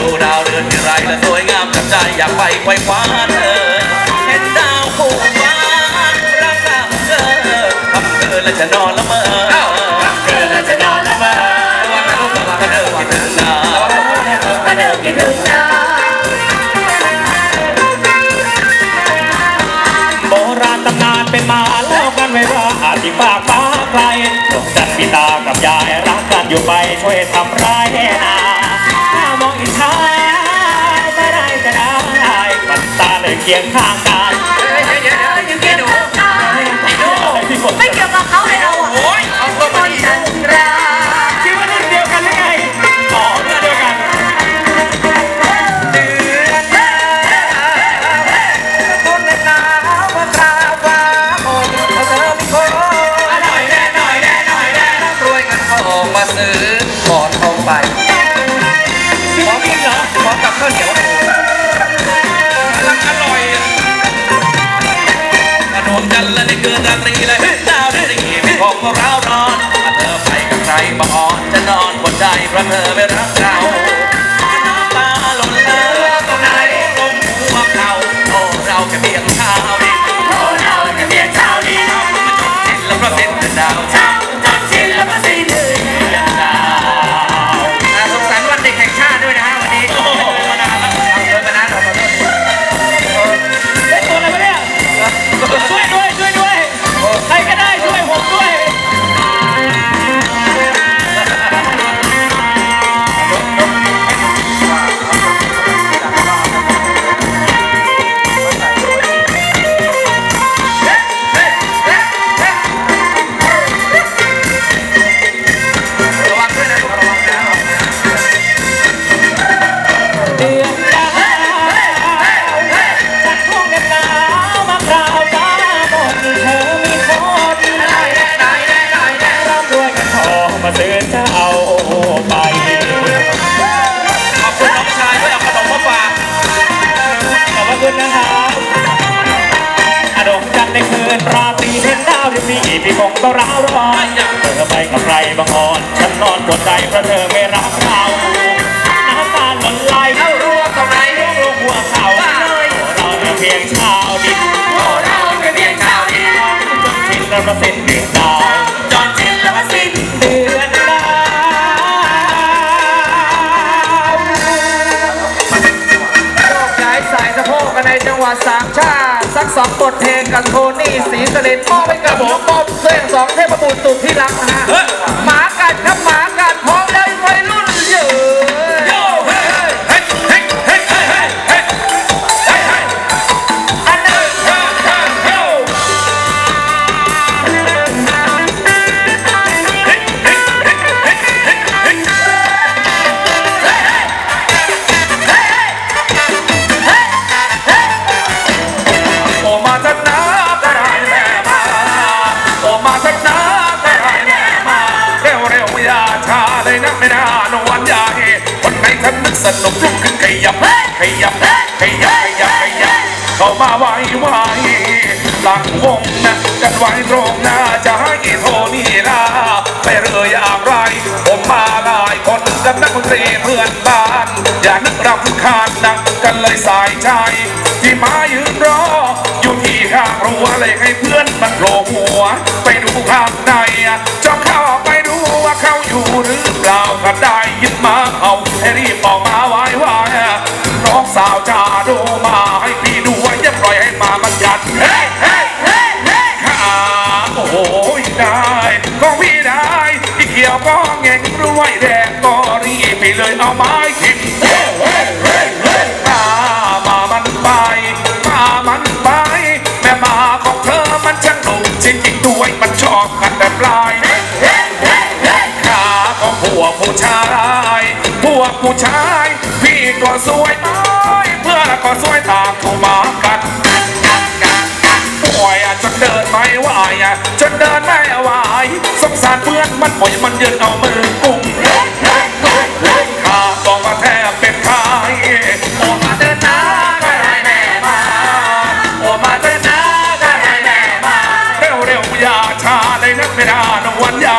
ดูดาวเดือนที่ไรและสวยงามจับใจอยากไปไขว้คว้าเธอเห็นดาวคู่ฟ้ารักตามเธอทำเธอและจะนอนละเมอเธอแล้วจะนอนละเมอวันนั้นก็มาเดินคิดถึงนามาเดินคิดถึงเธอโบราณตำนานเป็นมาเล่ากันไว้ว่าอาจที่ฝากฟ้าไกลดวงจันทร์พิตากับยายรักกันอยู่ไปช่วยทำร้ายแน่ เคียงข้างกัน นใเดือ แล้วก็สิ้นเดือนดาวจนสิ้นแล้วก็สิ้นเดือนดาวโยกย้ายสายสะโพกกันในจังหวัดสามชาติสักสองบทเพลงกับโทนี่สีสะเลนมอบให้กับผมมอบเพลงสองเทพบุตรสุดที่รักนะฮะ สนุกลุกขึ้นขยับขยับขยับขยับขยับเข้ามาไวไวหลังวงนะกันไว้ตรงหน้าจะให้โทนี่นะไปเรืออย่างไร ผมมาหลายคนกับนักดนตรีเพื่อนบ้าน อย่านึกรำคาญนักกันเลยสายใจที่มายืนรออยู่ที่ข้างรั้วเลยให้เพื่อนมันโผล่หัว ไปดูข้างในจ้าเข้าไปดูว่าเขาอยู่หรือเปล่าถ้าได้ยินมาเขาให้รีบออกมา เฮ้เฮ้เฮ้เฮ้ยข้าโอ้ยได้ก็พี่ได้ที่เขียวก็เง่งรวยแดงก็รีบไปเลยเอาไม้ทิ่มเฮ้เฮ้เฮ้เฮ้ยมามามันไปมามันไป แม่มาของเธอมันช่างดุจริงจริงๆด้วยมันชอบกันแบบลายเฮ้เฮ้เฮ้ขาของพวผู้ชายพวผู้ชาย พี่ก็สวยไหมเพื่อนก็สวยตามถูกมา มันปล่อยมันเยืนเอามือกุ้งข้าก็มาแทบเป็นขายออกมาเดินหน้าก็ให้แม่มาโอมาเดินหน้าก็ให้แม่มาเร็วเร็วอย่าช้าเลยนักไม่นานวันใหญ่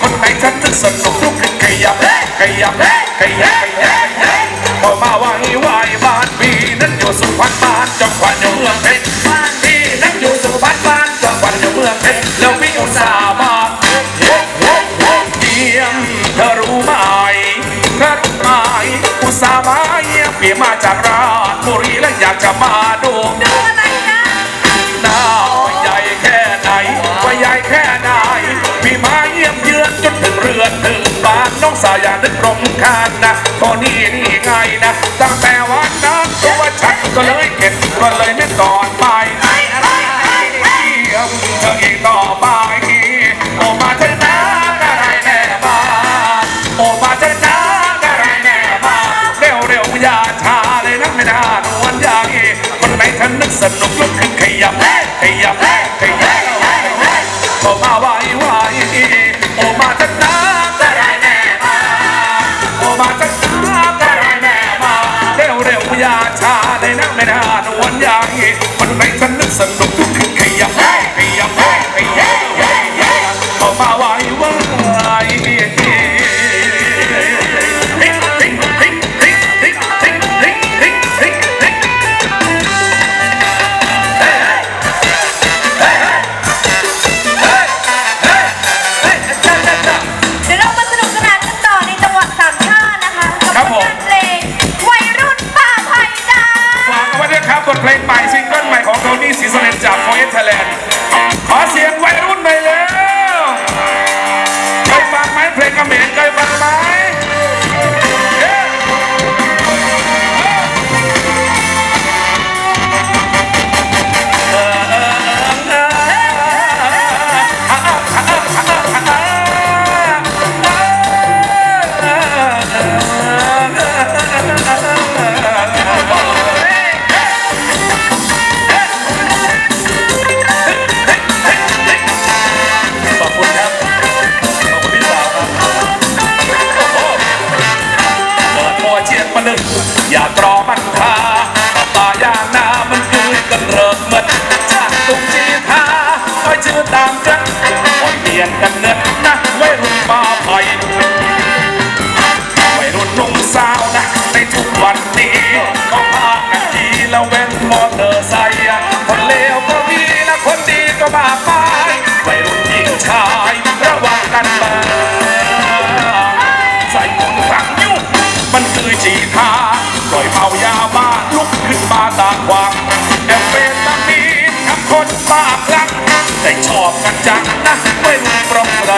คนไหนฉันจะสนุกทุกคนขยับขยับขยับขยับพอมาไหวไหวบ้านพี่นั้นอยู่สุพรรณบ้านจังหวัดเมืองเพชรบ้านพี่นั้นอยู่สุพรรณบ้านจังหวัดเมืองเพชรแล้วพี่อุตส่าห์มา มเธอรู้ไหมเธอรู้ไมอุตสาห์มาเยี่ยมพี่มาจากราชบุรีและอยากจะมาดูดูอะไรนะหน้าว่ใหญ่แค่ไหนใบใหญ่แค่ไหนพี่มาเยี่ยมเยือนจนถึงเรือนถึงบ้านน้องสาวอย่านึกรำคานนะตอนนี้นี่ไงนะตั้งแต่วันนั้นตัวฉัน ขยับขยับโอมาไหวไหวโอมาเถอะนะอะไรแน่มาโอมาเถอะนะอะไรแน่มาเร็วเร็วๆอย่าช้าเลยนะไม่น่านวลอย่างนี้คนไหนฉันนึกสนุกลุกขึ้นขยับ ด้วย หวางแอบเป็นตามีทำคนบ้าคลั่งแต่ชอบกันจังนะไม่รู้ปรองไร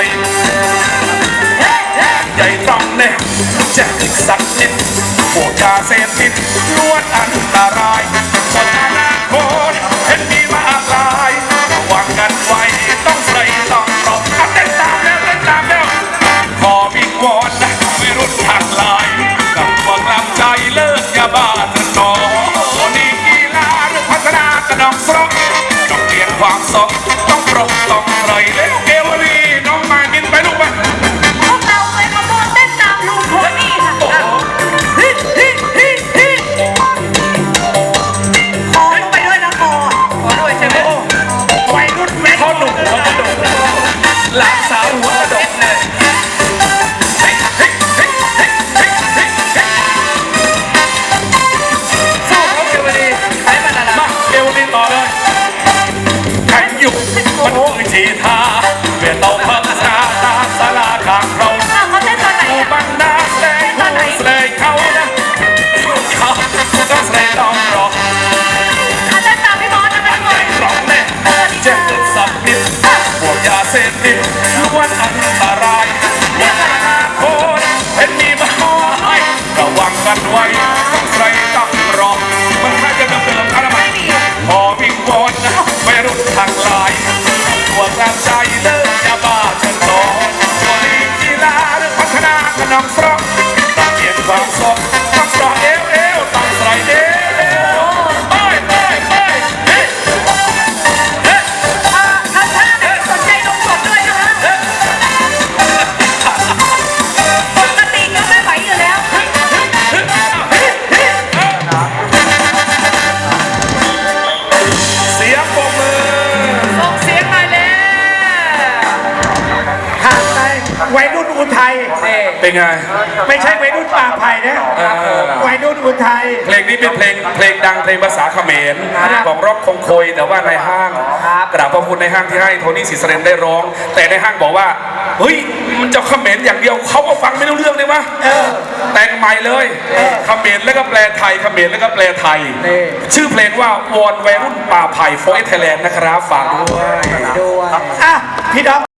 ใหญ่ต้องแน่แจะอีกสักนิดพวกยาเสพติดล้วนอันตรายคนอนาคตเห็นมีมากลาย เสพติดล้วนอันตรายอย่าโคนเห็นมีมาให้ระวังกันไว้ต้องใส่ต้องรอมันน่าจะเดิมๆอะไรมันพอวิงวอนนะไม่รุ่นทางลายพวกเราใจเลิกยาบ้าฉันต่อช่วกีฬาหรือพัฒนาขนมฟรองเปลี่ยนความสด เป็นไง ไม่ใช่วัยรุ่นป่าไผ่นะเออ วัยรุ่นอุทัย เพลงนี้เป็นเพลงเพลงดังเพลงภาษาเขมรของร็อกคงโคยแต่ว่าในห้างกราบพระคุณในห้างที่ให้โทนี่ศรีสะเรนได้ร้อง แต่ในห้างบอกว่าเฮ้ยมันจะเขมรอย่างเดียวเขาก็ฟังไม่รู้เรื่องเลยวะเออแต่งใหม่เลยเขมรแล้วก็แปลไทยเขมรแล้วก็แปลไทย นี่ ชื่อเพลงว่าวอนวัยรุ่นป่าไผ่โฟร์ไทยแลนด์นะครับฝากด้วย ด้วย อะ พี่น้อง